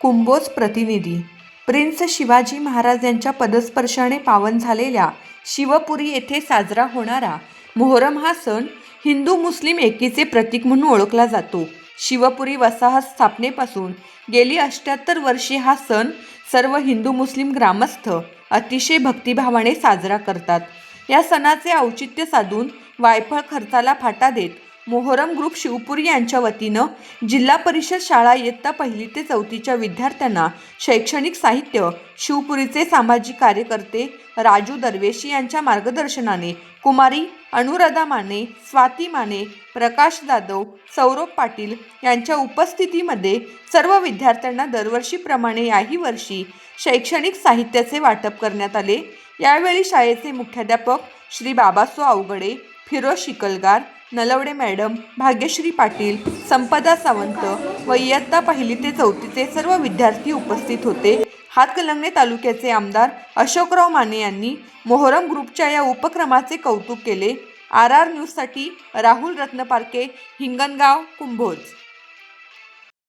कुंभोज प्रतिनिधी. प्रिन्स शिवाजी महाराज यांच्या पदस्पर्शाने पावन झालेल्या शिवपुरी येथे साजरा होणारा मोहरम हा सण हिंदू मुस्लिम एकीचे प्रतीक म्हणून ओळखला जातो. शिवपुरी वसाहत स्थापनेपासून गेली अष्ट्याहत्तर वर्षे हा सण सर्व हिंदू मुस्लिम ग्रामस्थ अतिशय भक्तिभावाने साजरा करतात. या सणाचे औचित्य साधून वायफळ खर्चाला फाटा देत मोहरम ग्रुप शिवपुरी यांच्या वतीनं जिल्हा परिषद शाळा इयत्ता पहिली ते चौथीच्या विद्यार्थ्यांना शैक्षणिक साहित्य शिवपुरीचे सामाजिक कार्यकर्ते राजू दरवेशी यांच्या मार्गदर्शनाने कुमारी अनुराधा माने स्वाती माने प्रकाश जाधव सौरभ पाटील यांच्या उपस्थितीमध्ये सर्व विद्यार्थ्यांना दरवर्षीप्रमाणे याही वर्षी शैक्षणिक साहित्याचे वाटप करण्यात आले. यावेळी शाळेचे मुख्याध्यापक श्री बाबासो अवगडे फिरोज शिकलगार नलवडे मॅडम भाग्यश्री पाटील संपदा सावंत व इयत्ता पहिली ते चौथीचे सर्व विद्यार्थी उपस्थित होते. हातकलंगणे तालुक्याचे आमदार अशोकराव माने यांनी मोहरम ग्रुपच्या या उपक्रमाचे कौतुक केले. आर आर न्यूजसाठी राहुल रत्नपारके हिंगणगाव कुंभोज.